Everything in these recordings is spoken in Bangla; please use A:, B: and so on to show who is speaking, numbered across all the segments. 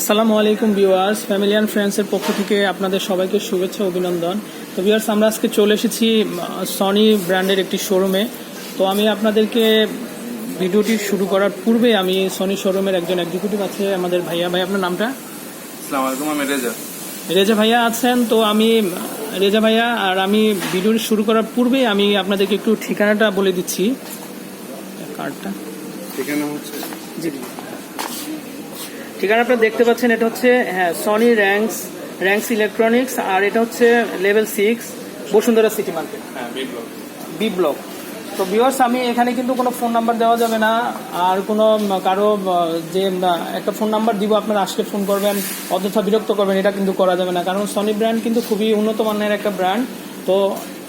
A: আসসালামু আলাইকুম ভিউয়ার্স ফ্যামিলি অ্যান্ড ফ্রেন্ডসের পক্ষ থেকে আপনাদের সবাইকে শুভেচ্ছা অভিনন্দন। তো ভিউয়ার্স আমরা আজকে চলে এসেছি সনি ব্র্যান্ডের একটি শোরুমে তো আমি আপনাদেরকে ভিডিওটি শুরু করার পূর্বে আমি সনি শোরুমের একজন এক্সিকিউটিভ আছে আমাদের ভাইয়া। ভাই আপনার নামটা?
B: আসসালামু আলাইকুম আমি রেজা।
A: রেজা ভাইয়া আছেন তো আমি রেজা ভাইয়া আর আমি ভিডিওটি শুরু করার পূর্বে আমি আপনাদেরকে একটু ঠিকানাটা বলে দিচ্ছি। কার্ডটা।
B: ঠিকানা হচ্ছে
A: জি। ঠিকানা আপনারা দেখতে পাচ্ছেন এটা হচ্ছে হ্যাঁ সনি র্যাঙ্কস র্যাঙ্কস ইলেকট্রনিক্স আর এটা হচ্ছে level six Bashundhara City market
B: হ্যাঁ বি ব্লক
A: বি ব্লক তো ভিউয়ার্স আমি এখানে কিন্তু কোনো ফোন নাম্বার দেওয়া যাবে না আর কোনো কারও যে একটা ফোন নাম্বার দিব আপনারা আসলে ফোন করবেন অযথা বিরক্ত করবেন এটা কিন্তু করা যাবে না। কারণ সনি ব্র্যান্ড কিন্তু খুবই উন্নত মানের একটা ব্র্যান্ড তো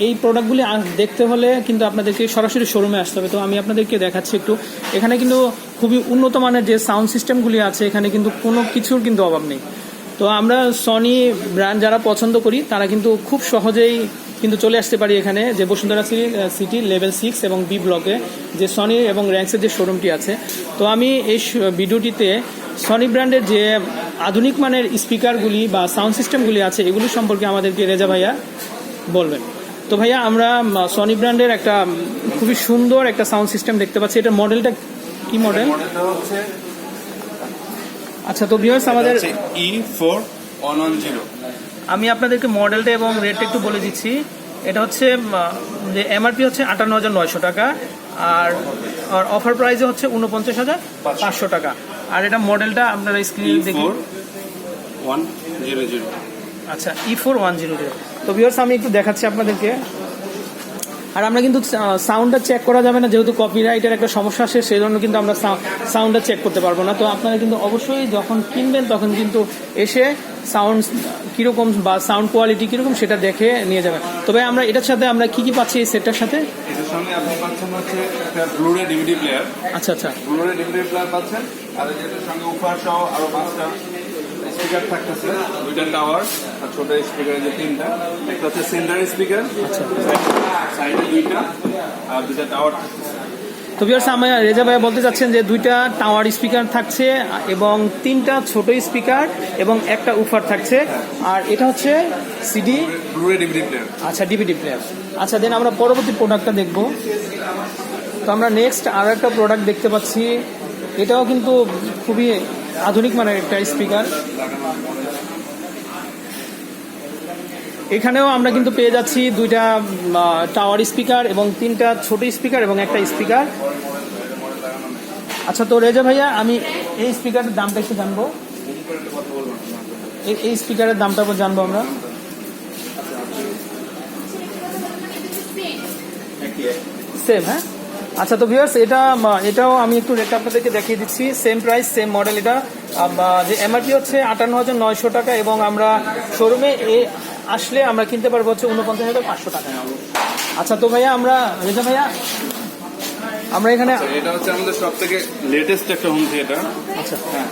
A: এই প্রোডাক্টগুলি দেখতে হলে কিন্তু আপনাদেরকে সরাসরি শোরুমে আসতে হবে। তো আমি আপনাদেরকে দেখাচ্ছি একটু। এখানে কিন্তু খুবই উন্নত মানের যে সাউন্ড সিস্টেমগুলি আছে, এখানে কিন্তু কোনো কিছুর কিন্তু অভাব নেই। তো আমরা সনি ব্র্যান্ড যারা পছন্দ করি, তারা কিন্তু খুব সহজেই কিন্তু চলে আসতে পারি এখানে যে বসুন্ধরা সিটি লেভেল সিক্স এবং বি ব্লকে যে সনি এবং র্যাঙ্কসের যে শোরুমটি আছে। তো আমি এই ভিডিওটিতে সনি ব্র্যান্ডের যে আধুনিক মানের স্পিকারগুলি বা সাউন্ড সিস্টেমগুলি আছে, এগুলি সম্পর্কে আমাদেরকে রেজা ভাইয়া বলবেন। তো ভাইয়া আমরা সনি ব্র্যান্ডের একটা খুবই সুন্দর একটা সাউন্ড সিস্টেম দেখতে পাচ্ছি। এটা মডেলটা কি মডেল আচ্ছা তো ভিউয়ার্স আমাদের
B: E four one one zero
A: আমি আপনাদেরকে মডেলটা এবং রেটটা একটু বলে দিচ্ছি। এটা হচ্ছে যে এমআরপি হচ্ছে আটান্ন হাজার নয়শো টাকা আর আর অফার প্রাইসে হচ্ছে উনপঞ্চাশ হাজার পাঁচশো টাকা। আর এটা মডেলটা আপনারা স্ক্রিনে দেখুন
B: ওয়ান জিরো জিরো
A: আচ্ছা E four one zero zero তো ভিউয়ার্স আমি একটু দেখাচ্ছি আপনাদেরকে। আর আমরা কিন্তু সাউন্ডটা চেক করা যাবে না যেহেতু কপিরাইটের একটা সমস্যা আসে সেই জন্য কিন্তু আমরা সাউন্ডটা চেক করতে পারব না। তো আপনারা কিন্তু অবশ্যই যখন কিনবেন তখন কিন্তু এসে সাউন্ড কীরকম বা সাউন্ড কোয়ালিটি কীরকম সেটা দেখে নিয়ে যাবেন। তবে আমরা এটার সাথে আমরা কি কি পাচ্ছি এই সেটটার সাথে?
B: এটার সঙ্গে আপনি পাচ্ছেন হচ্ছে একটা ব্লুরে ডিভিডি প্লেয়ার
A: আচ্ছা আচ্ছা।
B: ব্লুরে ডিভিডি প্লেয়ার পাচ্ছেন আর এটার সঙ্গে উপার সহ আরও পাঁচটা। স্পিকার থাকতেছে। দুইটা টাওয়ার আর ছোট স্পিকার যে তিনটা। একটা হচ্ছে সেন্টার স্পিকার সাইডে দুইটা আর দুইটা টাওয়ার থাকতেছে।
A: তো ভিউয়ার্স আমি রেজা ভাই বলতে চাচ্ছেন যে দুইটা টাওয়ার স্পিকার থাকছে এবং তিনটা ছোট স্পিকার এবং একটা উফার থাকছে। আর এটা হচ্ছে সিডি
B: ব্লুরে ডিভিডি প্লেয়ার
A: আচ্ছা ডিভিডি প্লেয়ার আচ্ছা দেন আমরা পরবর্তী প্রোডাক্টটা দেখব। তো আমরা নেক্সট আরও একটা প্রোডাক্ট দেখতে পাচ্ছি। এটাও কিন্তু খুবই আধুনিক মানের একটা স্পিকার এখানেও আমরা কিন্তু পেয়ে যাচ্ছি দুইটা টাওয়ার স্পিকার এবং তিনটা ছোট স্পিকার এবং একটা স্পিকার আচ্ছা তো রেজা ভাইয়া আমি এই স্পিকারের দামটা একটু জানব। এই- এই স্পিকারের দামটা জানব আমরা। সেম হ্যাঁ? আচ্ছা তো ভিউয়ার্স এটা এটাও আমি একটু রেট আপনাদেরকে দেখিয়ে দিচ্ছি। সেম প্রাইস সেম মডেল এটা। যে এমআরপি হচ্ছে আটান্ন হাজার নয়শো টাকা এবং আমরা শোরুমে এ আসলে আমরা কিনতে পারব হচ্ছে উনপঞ্চাশ হাজার পাঁচশো টাকা। আচ্ছা তো ভাইয়া আমরা রেজা ভাইয়া আমরা এখানে
B: এটা হচ্ছে আমাদের সব থেকে লেটেস্ট একটা হোম থিয়েটার
A: আচ্ছা।
B: হ্যাঁ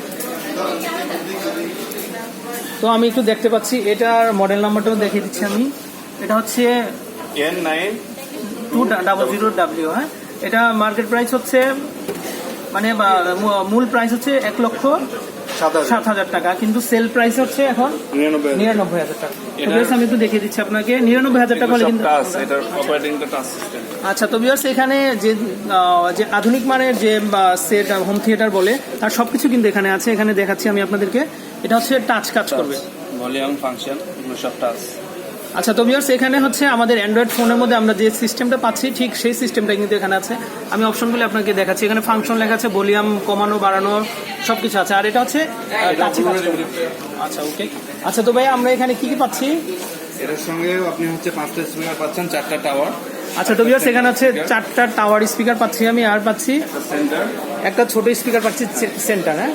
A: তো আমি একটু দেখতে পাচ্ছি এটার মডেল নাম্বারটাও দেখিয়ে দিচ্ছি আমি। এটা হচ্ছে
B: N nine
A: two double zero W হ্যাঁ? এটা মার্কেট প্রাইস হচ্ছে মানে মূল প্রাইস হচ্ছে এক লক্ষ
B: সাত হাজার।
A: সাত হাজার টাকা কিন্তু সেল প্রাইস হচ্ছে এখন
B: নিরানব্বই হাজার।
A: নিরানব্বই হাজার টাকা। আমি একটু দেখিয়ে দিচ্ছি আপনাকে। নিরানব্বই হাজার টাকা হলে কিন্তু আচ্ছা তো ভিউয়ার্স এখানে যে যে আধুনিক মানের যে সেট হোম থিয়েটার বলে তার সবকিছু কিন্তু এখানে আছে। এখানে দেখাচ্ছি আমি আপনাদেরকে। এটা হচ্ছে টাচ কাজ করবে।
B: ভলিউম ফাংশন সব টাচ
A: আচ্ছা তো ভিউয়ার্স এখানে হচ্ছে আমাদের অ্যান্ড্রয়েড ফোনের মধ্যে আমরা যে সিস্টেমটা পাচ্ছি ঠিক সেই সিস্টেমটা কিন্তু এখানে আছে। আমি অপশনগুলো আপনাকে দেখাচ্ছি। এখানে ফাংশন লেখা আছে ভলিউম কমানো বাড়ানো সব কিছু আছে। আর এটা হচ্ছে টাচে আচ্ছা ওকে আচ্ছা তো ভাই আমরা এখানে কি কি পাচ্ছি?
B: এটার সঙ্গে আপনি হচ্ছে পাঁচটা স্পিকার পাচ্ছেন চারটা টাওয়ার
A: আচ্ছা তো ভিউয়ার্স এখানে আছে চারটা টাওয়ার স্পিকার পাচ্ছি আমি আর পাচ্ছি
B: একটা
A: ছোট স্পিকার পাচ্ছি সেন্টার হ্যাঁ?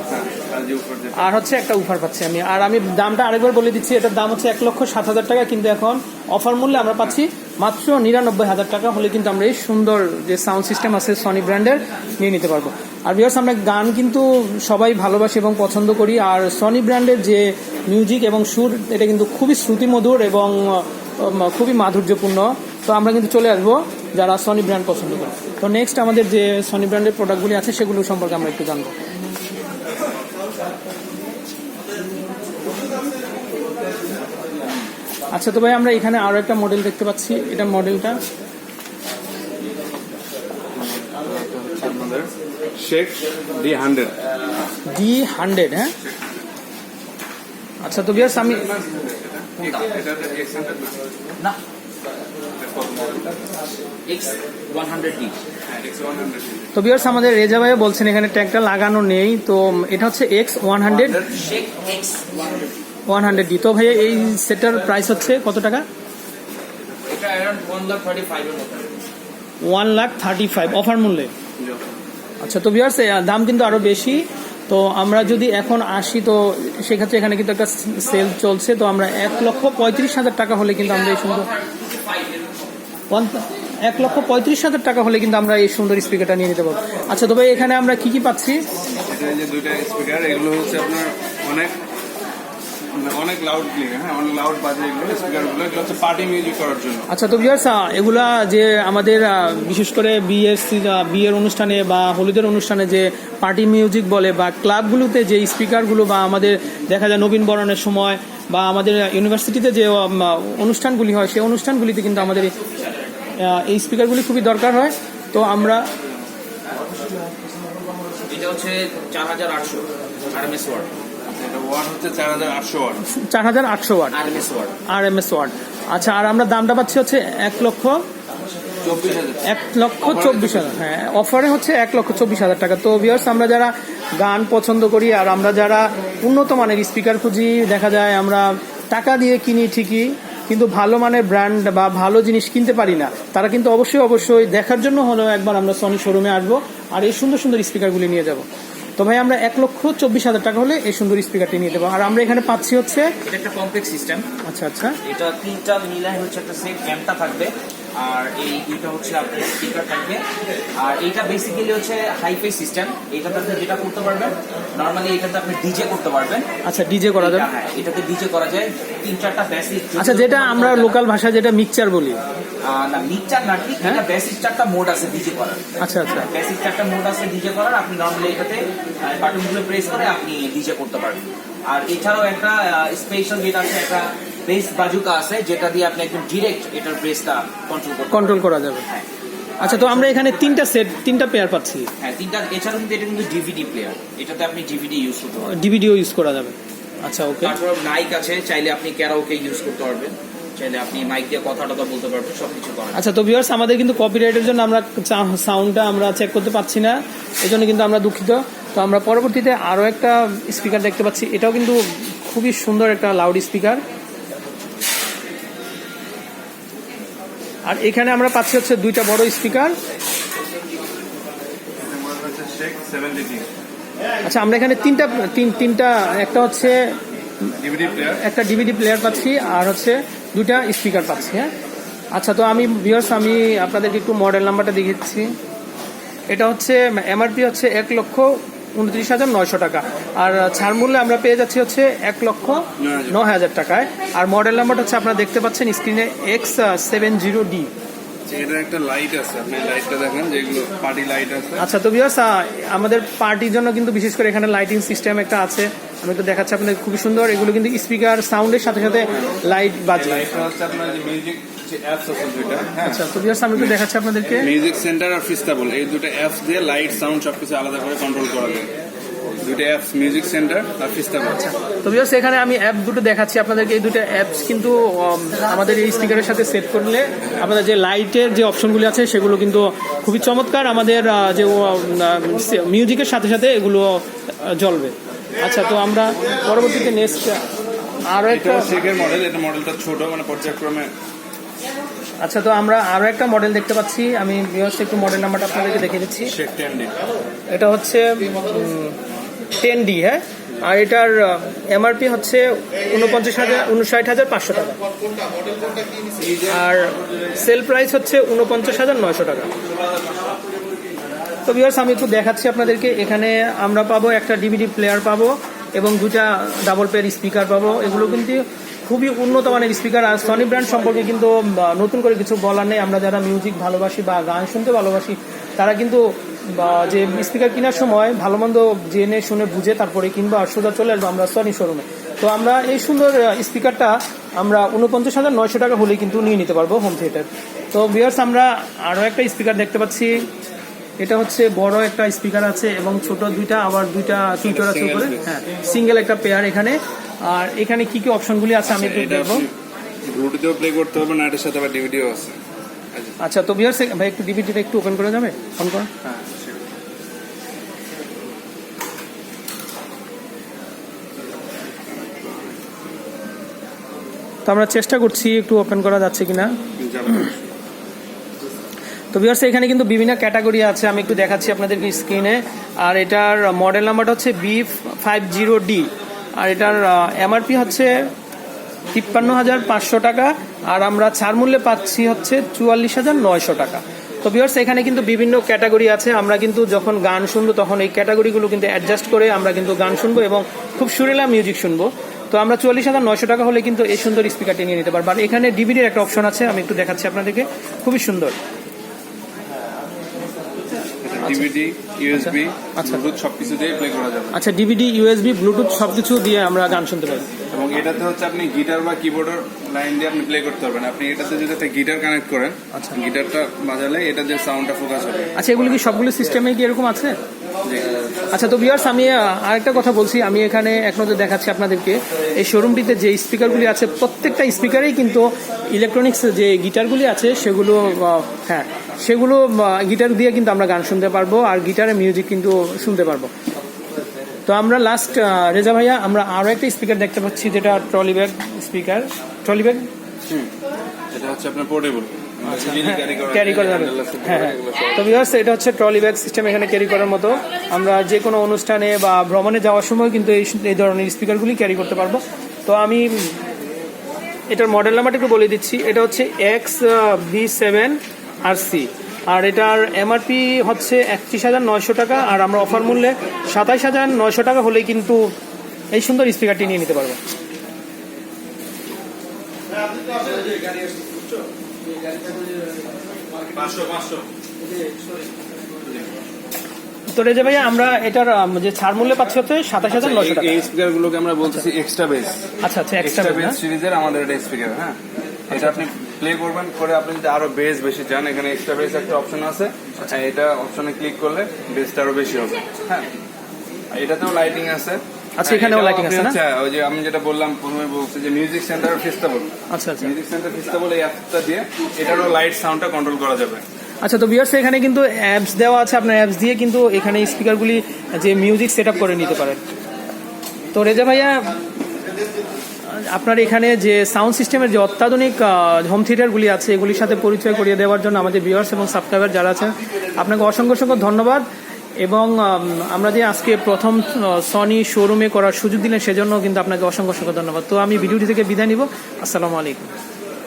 B: আর
A: হচ্ছে একটা উফার পাচ্ছি আমি। আর আমি দামটা আরেকবার বলে দিচ্ছি, এটার দাম হচ্ছে এক লক্ষ সাত হাজার টাকা, কিন্তু এখন অফার মূল্যে আমরা পাচ্ছি মাত্র নিরানব্বই হাজার টাকা। হলে কিন্তু আমরা এই সুন্দর যে সাউন্ড সিস্টেম আছে সনি ব্র্যান্ডের, নিয়ে নিতে পারব। আর বিয়ার্স আমরা গান কিন্তু সবাই ভালোবাসি এবং পছন্দ করি। আর সনি ব্র্যান্ডের যে মিউজিক এবং সুর, এটা কিন্তু খুবই শ্রুতিমধুর এবং খুবই মাধুর্যপূর্ণ। তো আমরা কিন্তু চলে আসব যারা সনি ব্র্যান্ড পছন্দ করে। তো নেক্সট আমাদের যে সনি ব্র্যান্ডের প্রোডাক্টগুলি আছে, সেগুলো সম্পর্কে আমরা একটু জানব। আচ্ছা তো ভাই আমরা এখানে আরও একটা মডেল দেখতে পাচ্ছি। এটা মডেলটা
B: শেখ ডি হান্ড্রেড
A: ডি হান্ড্রেড হ্যাঁ? আচ্ছা তো বিয়ার্স আমি
C: না। এক্স ওয়ান হান্ড্রেড ডি
B: হ্যাঁ
A: তো বিয়ার্স আমাদের রেজা ভাই বলছেন এখানে ট্যাগটা লাগানো নেই তো এটা হচ্ছে X one hundred
C: one hundred
A: D তো ভাইয়া এই সেটার প্রাইস হচ্ছে কত টাকা?
C: One lakh thirty
A: one lakh thirty five offer মূল্যে? আচ্ছা তো বিয়ার্স দাম কিন্তু আরও বেশি। তো আমরা যদি এখন আসি তো সেক্ষেত্রে এখানে কিন্তু একটা সেল চলছে তো আমরা এক লক্ষ পঁয়ত্রিশ হাজার টাকা হলে কিন্তু আমরা এই সুন্দর ওয়ান এক লক্ষ পঁয়ত্রিশ হাজার টাকা হলে কিন্তু আমরা এই সুন্দর স্পিকারটা নিয়ে নিতে পারব। আচ্ছা তবে এখানে আমরা কি কি পাচ্ছি?
B: দুইটা স্পিকার এগুলো হচ্ছে আপনার অনেক মানে অনেক লাউড হ্যাঁ অনেক লাউড বাজে এগুলো স্পিকারগুলো এগুলো হচ্ছে পার্টি মিউজিক করার জন্য।
A: আচ্ছা তো বিয়ার্স এগুলা যে আমাদের বিশেষ করে বিয়ের বিয়ের অনুষ্ঠানে বা হলুদের অনুষ্ঠানে যে পার্টি মিউজিক বলে বা ক্লাবগুলোতে যে স্পিকারগুলো বা আমাদের দেখা যায় নবীন বরণের সময় বা আমাদের ইউনিভার্সিটিতে যে অনুষ্ঠানগুলি হয় সেই অনুষ্ঠানগুলিতে কিন্তু আমাদের এই, স্পিকারগুলি খুবই দরকার হয়। তো আমরা
C: এটা হচ্ছে চার হাজার আটশো আরএমএস ওয়ার্ড।
B: ওয়াট চার হাজার আটশো
C: watt.
A: R M S watt আচ্ছা আর আমরা দামটা পাচ্ছি হচ্ছে এক লক্ষ এক লক্ষ চব্বিশ হাজার। হ্যাঁ অফারে হচ্ছে এক লক্ষ চব্বিশ হাজার টাকা। তো ভিউয়ার্স আমরা যারা গান পছন্দ করি আর আমরা যারা উন্নত মানের স্পিকার খুঁজি দেখা যায় আমরা টাকা দিয়ে কিনি ঠিকই কিন্তু ভালো মানের ব্র্যান্ড বা ভালো জিনিস কিনতে পারি না তারা কিন্তু অবশ্যই অবশ্যই দেখার জন্য হলেও একবার আমরা সনি শোরুমে আসব আর এই সুন্দর সুন্দর স্পিকারগুলি নিয়ে যাব। তো ভাই আমরা এক লক্ষ চব্বিশ হাজার টাকা হলে এই সুন্দর স্পিকারটি নিয়ে দেবো আর আমরা এখানে পাচ্ছি হচ্ছে
C: এটা একটা কমপ্লেক্স সিস্টেম
A: আচ্ছা আচ্ছা।
C: এটা তিনটা মিলাই হচ্ছে একটা সেট ক্যাম্পটা থাকবে। আর এই দুইটা হচ্ছে আপনার স্পিকার থাকবে। আর এইটা বেসিক্যালি হচ্ছে হাইফাই সিস্টেম এটাতে আপনি যেটা করতে পারবেন নর্মালি এটাতে আপনি ডিজে করতে পারবেন।
A: আচ্ছা ডিজে করা যাবে?
C: হ্যাঁ এটাতে ডিজে করা যায়। তিন চারটা বেসিক
A: আচ্ছা যেটা আমরা লোকাল ভাষায় যেটা মিক্সচার বলি।
C: না মিক্সচার না ঠিক
A: হ্যাঁ?
C: এটা বেসিক চারটা মোড আছে ডিজে করার।
A: আচ্ছা আচ্ছা।
C: বেসিক চারটা মোড আছে ডিজে করার। আপনি নর্মালি এটাতে বাটনগুলো প্রেস করে আপনি ডিজে করতে পারবেন। আর এছাড়াও একটা স্পেশাল যেটা আছে একটা বেস বাজুকা আছে যেটা দিয়ে আপনি একদম ডিরেক্ট এটার বেসটা কন্ট্রোল করতে
A: কন্ট্রোল করা যাবে।
C: হ্যাঁ।
A: আচ্ছা তো আমরা এখানে তিনটা সেট তিনটা পেয়ার পাচ্ছি।
C: হ্যাঁ তিনটা এছাড়াও কিন্তু এটা কিন্তু ডিভিডি প্লেয়ার এটাতে আপনি ডিভিডি ইউজ করতে পারবেন।
A: ডিভিডিও ইউজ করা যাবে। আচ্ছা ওকে
C: তারপর মাইক আছে চাইলে আপনি ক্যারাওকে ইউজ করতে পারবেন। চাইলে আপনি মাইক দিয়ে কথা টথা বলতে পারবেন সবকিছু করা
A: আচ্ছা তো ভিউয়ার্স আমাদের কিন্তু কপিরাইটের জন্য আমরা সাউন্ডটা আমরা চেক করতে পারছি না। এই জন্য কিন্তু আমরা দুঃখিত। তো আমরা পরবর্তীতে আরও একটা স্পিকার দেখতে পাচ্ছি। এটাও কিন্তু খুবই সুন্দর একটা লাউড স্পিকার আর এখানে আমরা পাচ্ছি হচ্ছে দুইটা বড় স্পিকার। আচ্ছা আমরা এখানে তিনটা তিন তিনটা একটা হচ্ছে একটা ডিভিডি প্লেয়ার পাচ্ছি আর হচ্ছে দুটা স্পিকার পাচ্ছি হ্যাঁ? আচ্ছা তো আমি ভিউয়ার্স আমি আপনাদেরকে একটু মডেল নাম্বারটা দেখাচ্ছি। এটা হচ্ছে এমআরপি হচ্ছে এক লক্ষ উনত্রিশ হাজার নয়শো টাকা। আর ছাড় মূল্যে আমরা পেয়ে যাচ্ছি হচ্ছে এক লক্ষ ন হাজার টাকায়। আর মডেল নাম্বারটা হচ্ছে আপনারা দেখতে পাচ্ছেন স্ক্রিনে এক্স সেভেন জিরো ডি
B: একটা লাইট আছে আপনি লাইটটা দেখেন যেগুলো পার্টি লাইট আছে।
A: আচ্ছা তো ভিউয়ার্স আমাদের পার্টির জন্য কিন্তু বিশেষ করে এখানে লাইটিং সিস্টেম একটা আছে। আমি তো দেখাচ্ছি আপনাদের খুবই সুন্দর। এগুলো কিন্তু স্পিকার সাউন্ডের সাথে সাথে লাইট বাজে
B: হচ্ছে আপনার মিউজিক যে অ্যাপস আছে দুইটা হ্যাঁ।
A: আচ্ছা তো আমি একটু দেখাচ্ছি আপনাদেরকে।
B: মিউজিক সেন্টার আর ফিস্টাবল এই দুটো অ্যাপস দিয়ে লাইট সাউন্ড সবকিছু আলাদা করে কন্ট্রোল করা যায়। দুটো অ্যাপস মিউজিক সেন্টার আর ফিস্টাবল
A: তো এখানে আমি অ্যাপ দুটো দেখাচ্ছি আপনাদেরকে। এই দুটো অ্যাপস কিন্তু আমাদের এই স্পিকারের সাথে সেট করলে আপনাদের যে লাইটের যে অপশনগুলি আছে সেগুলো কিন্তু খুবই চমৎকার আমাদের যে মিউজিকের সাথে সাথে এগুলো জ্বলবে। আচ্ছা তো আমরা পরবর্তীতে নেক্সট আরও একটা
B: শেখের মডেল এটা মডেলটা ছোট মানে পর্যায়ক্রমে
A: আচ্ছা তো আমরা আরও একটা মডেল দেখতে পাচ্ছি। আমি ভিউয়ার্স একটু মডেল নাম্বারটা আপনাদেরকে দেখে দিচ্ছি। এটা হচ্ছে টেন ডি হ্যাঁ? আর এটার এমআরপি হচ্ছে উনপঞ্চাশ হাজার উনষাট হাজার পাঁচশো টাকা। আর সেল প্রাইস হচ্ছে উনপঞ্চাশ হাজার নয়শো টাকা। তো ভিউয়ার্স আমি একটু দেখাচ্ছি আপনাদেরকে। এখানে আমরা পাবো একটা ডিভিডি প্লেয়ার পাবো এবং দুটা ডাবল পেয়ার স্পিকার পাবো। এগুলো কিন্তু খুবই উন্নত মানের স্পিকার আর সনি ব্র্যান্ড সম্পর্কে কিন্তু নতুন করে কিছু বলার নেই। আমরা যারা মিউজিক ভালোবাসি বা গান শুনতে ভালোবাসি, তারা কিন্তু যে স্পিকার কেনার সময় ভালো মন্দ জেনে, শুনে, বুঝে তারপরে কিনবা সোজা চলে আসব আমরা সনি শোরুমে তো আমরা এই সুন্দর স্পিকারটা আমরা উনপঞ্চাশ হাজার নয়শো টাকা হলে কিন্তু নিয়ে নিতে পারব হোম থিয়েটার তো বিয়ার্স আমরা আরও একটা স্পিকার দেখতে পাচ্ছি। এটা হচ্ছে বড় একটা স্পিকার আছে এবং ছোট দুইটা আবার দুইটা ফিচার আছে উপরে। হ্যাঁ সিঙ্গেল একটা পেয়ার এখানে। আর এখানে কি কি অপশনগুলি আছে আমি একটু দেখব।
B: ব্লুটুথেও প্লে করতে হবে না এটার সাথে আবার ডিভিডিও আছে।
A: আচ্ছা তো ভিউয়ার্স ভাই একটু ডিভিডিটা একটু ওপেন করে যাবে? ফোন করুন
B: হ্যাঁ
A: তো আমরা চেষ্টা করছি একটু ওপেন করা যাচ্ছে কিনা। তো ভিউয়ার্স এখানে কিন্তু বিভিন্ন ক্যাটাগরি আছে, আমি একটু দেখাচ্ছি আপনাদেরকে স্ক্রিনে আর এটার মডেল নাম্বারটা হচ্ছে বি ফাইভ জিরো ডি আর এটার এমআরপি হচ্ছে তিপ্পান্ন হাজার পাঁচশো টাকা, আর আমরা ছাড় মূল্যে পাচ্ছি হচ্ছে চুয়াল্লিশ হাজার নয়শো টাকা। তো ভিউয়ার্স এখানে কিন্তু বিভিন্ন ক্যাটাগরি আছে, আমরা কিন্তু যখন গান শুনব তখন এই ক্যাটাগরিগুলো কিন্তু অ্যাডজাস্ট করে আমরা কিন্তু গান শুনব এবং খুব সুরেলা মিউজিক শুনব। তো আমরা চুয়াল্লিশ হাজার নয়শো টাকা হলে কিন্তু এই সুন্দর স্পিকারটি নিয়ে নিতে পারব। আর এখানে ডিভিডির একটা অপশন আছে, আমি একটু দেখাচ্ছি আপনাদেরকে, খুবই সুন্দর।
B: ডিভিডি ইউএসবি
A: আচ্ছা।
B: ব্লুটুথ সবকিছু দিয়ে প্লে করা যাবে
A: আচ্ছা ডিভিডি ইউএসবি ব্লুটুথ সবকিছু দিয়ে আমরা গান শুনতে পারি
B: এবং এটাতে হচ্ছে আপনি গিটার বা কিবোর্ডের লাইন দিয়ে আপনি প্লে করতে পারবেন আপনি এটাতে যদি একটা গিটার কানেক্ট করেন
A: আচ্ছা।
B: গিটারটা বাজালে এটা যে সাউন্ডটা ফোকাস হবে
A: আচ্ছা এগুলো কি সবগুলো সিস্টেমে কি এরকম আছে। আচ্ছা তো ভিউয়ার্স আমি আরেকটা কথা বলছি। আমি এখানে এক নজর দেখাচ্ছি আপনাদেরকে। এই শোরুমটিতে যে স্পিকারগুলি আছে, প্রত্যেকটা স্পিকারেই কিন্তু ইলেকট্রনিক্স যে গিটারগুলি আছে, সেগুলো হ্যাঁ সেগুলো গিটার দিয়ে কিন্তু আমরা গান শুনতে পারব, আর গিটারে মিউজিক কিন্তু শুনতে পারব। তো আমরা লাস্ট রেজা ভাইয়া, আমরা আরও একটা স্পিকার দেখতে পাচ্ছি, যেটা trolley bag speaker trolley bag
B: হুম। এটা হচ্ছে আপনার পোর্টেবল
A: ক্যারি করা যাবে। হ্যাঁ হ্যাঁ। তো ভিউয়ার্স এটা হচ্ছে ট্রলি ব্যাগ সিস্টেম এখানে ক্যারি করার মতো। আমরা যে কোনো অনুষ্ঠানে বা ভ্রমণে যাওয়ার সময় কিন্তু এই এই ধরনের স্পিকারগুলি ক্যারি করতে পারব। তো আমি এটার মডেল নাম্বারটা একটু বলে দিচ্ছি। এটা হচ্ছে X V seven R C আর এটার এমআরপি হচ্ছে একত্রিশ হাজার নয়শো টাকা। আর আমরা অফার মূল্যে সাতাইশ হাজার নয়শো টাকা হলেই কিন্তু এই সুন্দর স্পিকারটি নিয়ে নিতে পারব
B: পাঁচশো পাঁচশো
A: তো রেজা ভাইয়া আমরা এটার যে ছাড় মূল্যে পাচ্ছি হচ্ছে সাতাশ হাজার নয়শো টাকা।
B: এই স্পিকার গুলোকে আমরা বলতেছি এক্সট্রা বেস
A: আচ্ছা আচ্ছা এক্সট্রা
B: বেস সিরিজের আমাদের এটা স্পিকার হ্যাঁ? এটা আপনি প্লে করবেন করে আপনি যদি আরও বেস বেশি চান এখানে এক্সট্রা বেস একটা অপশন আছে। হ্যাঁ, এটা অপশনে ক্লিক করলে বেসটা আরও বেশি হবে হ্যাঁ? এটাতেও লাইটিং আছে।
A: আচ্ছা, এখানেও
B: আপনি
A: আছে না?
B: ওই যে আমি যেটা বললাম প্রথমে বলছি যে মিউজিক সেন্টার ফেস্টেবল
A: আচ্ছা আচ্ছা।
B: মিউজিক সেন্টার ফেস্টেবল এই অ্যাপটা দিয়ে এটারও লাইট সাউন্ডটা কন্ট্রোল করা যাবে।
A: আচ্ছা তো বিয়ার্স এখানে কিন্তু অ্যাপস দেওয়া আছে আপনার অ্যাপস দিয়ে কিন্তু এখানে স্পিকারগুলি যে মিউজিক সেট করে নিতে পারেন তো রেজা ভাইয়া আপনার এখানে যে সাউন্ড সিস্টেমের যে অত্যাধুনিক হোম থিয়েটারগুলি আছে এগুলির সাথে পরিচয় করিয়ে দেওয়ার জন্য আমাদের ভিউয়ার্স এবং সাবস্ক্রাইবার যারা আছেন আপনাকে অসংখ্য অসংখ্য ধন্যবাদ। এবং আমরা যে আজকে প্রথম সনি শোরুমে করার সুযোগ দিলেন, সেজন্য কিন্তু আপনাকে অসংখ্য অসংখ্য ধন্যবাদ। তো আমি ভিডিওটি থেকে বিদায় নিব। আসসালামু আলাইকুম।